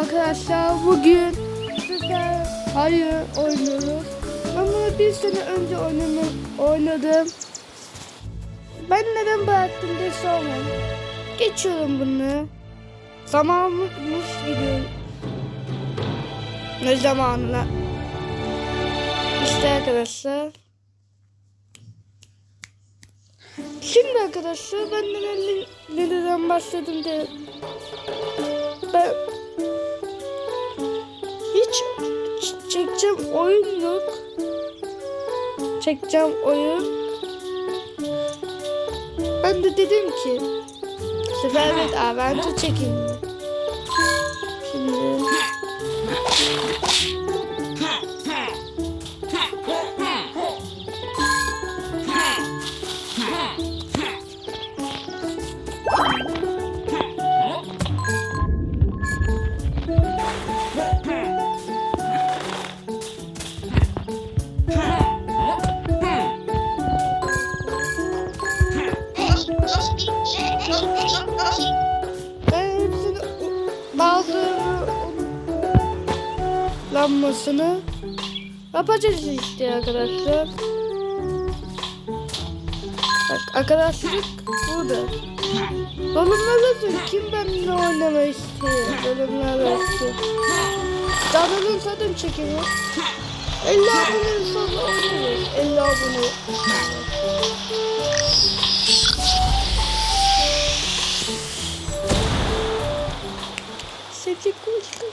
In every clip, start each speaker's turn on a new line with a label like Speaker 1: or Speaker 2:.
Speaker 1: arkadaşlar bugün Süper Hayır oynuyoruz. Ben bunu bir sene önce oynama, oynadım. Ben neden bıraktım diye sormayın. Geçiyorum bunu. Zamanımız gidiyor. Ne zamanla? İşte arkadaşlar. Şimdi arkadaşlar ben neden, neden başladım diye ben hiç çekeceğim oyun yok. Çekeceğim oyun. Ben de dedim ki Seferbet Avento çekeyim. Şimdi lanmasını yapacağız işte arkadaşlar. Bak arkadaşlık burada. Bölümler olsun. Kim benimle oynamak istiyor? Bölümler olsun. Canının zaten çekiyor. 50 abone sonra oynarız. 50 abone. Sevecek konuşma.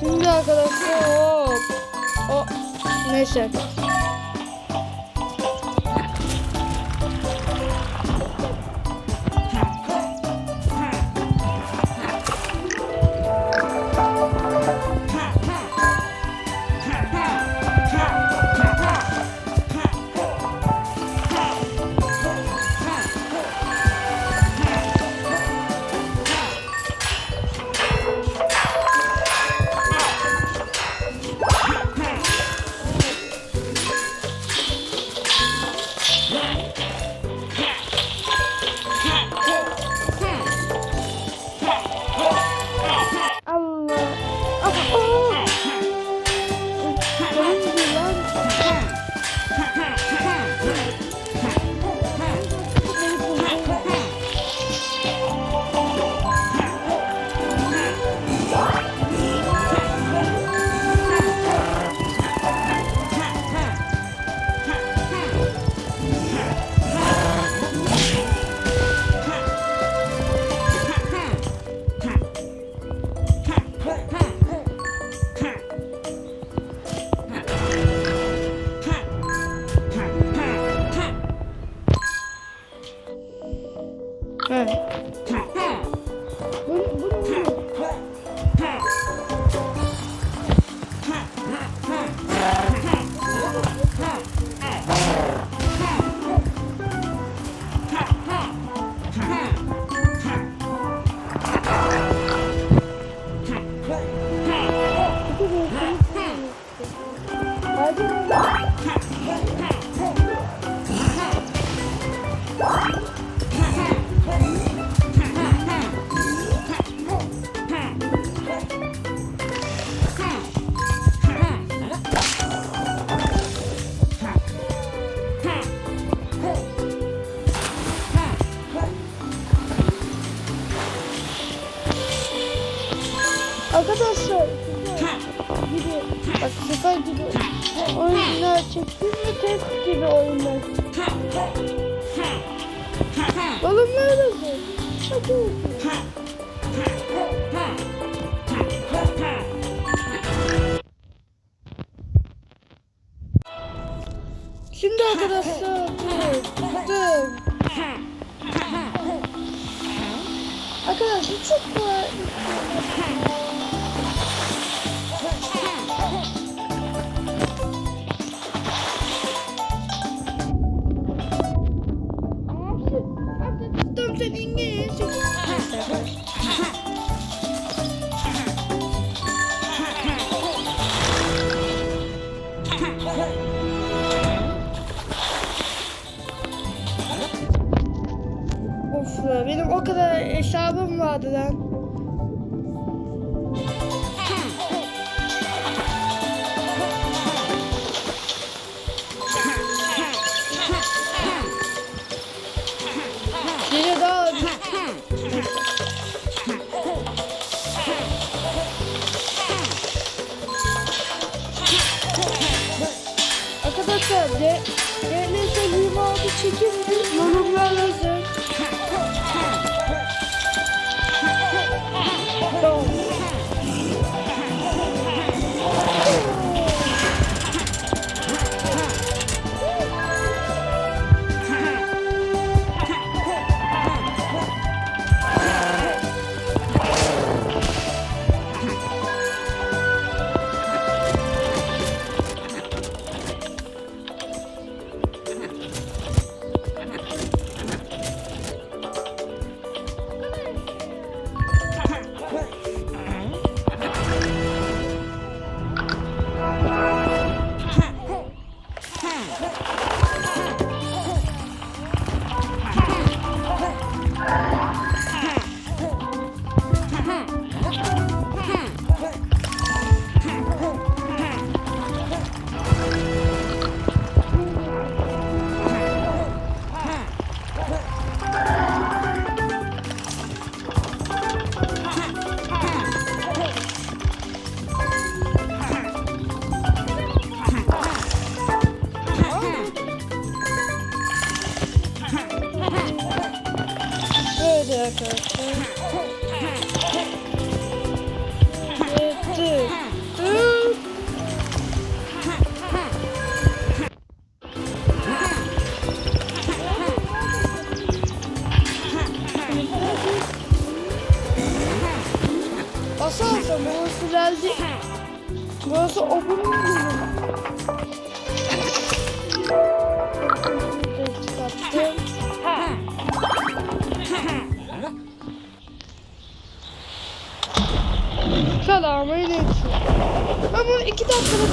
Speaker 1: Şimdi arkadaşlar hop. O neyse. Gibi bak sefer gibi oyunlar çektim mi test gibi oyunlar. Balonlar da zor. Şimdi arkadaşlar dur. Arkadaşlar çok kolay.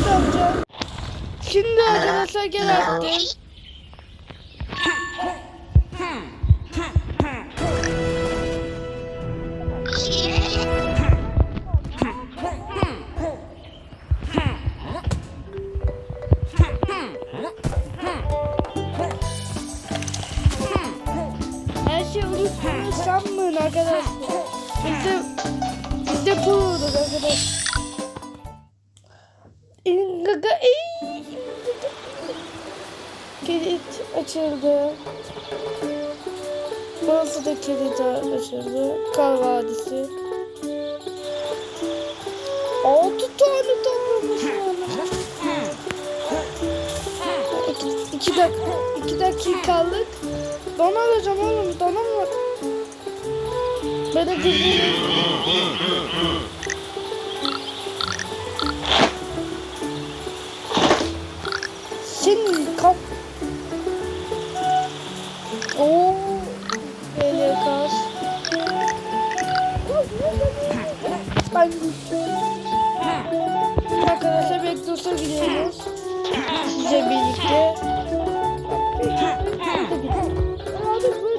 Speaker 1: Yapacağım. Şimdi arkadaşlar gel attım. Açıldı. Burası da kilit açıldı. Kar Vadisi. Altı tane toplamışım. İki, iki, iki dakikalık. Don alacağım oğlum. Donum var. Böyle güzel. Arkadaşlar Bekdos'a gidiyoruz. Sizle birlikte. Abi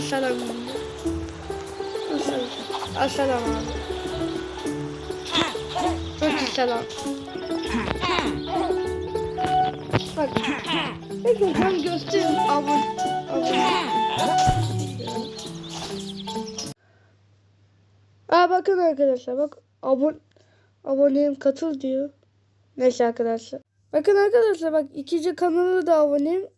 Speaker 1: Selam. Selam abi. Selam. Bak. Peki ben göstereyim abone. Aa bakın arkadaşlar bak abone aboneyim katıl diyor. Neyse arkadaşlar. Bakın arkadaşlar bak ikinci kanalı da aboneyim.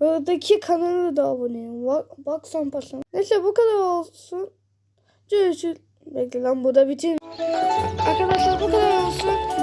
Speaker 1: Buradaki kanalı da aboneyim. Bak, bak son pasan. Neyse bu kadar olsun. Görüşürüz. Bekle lan bu da bitir. Arkadaşlar bu kadar olsun.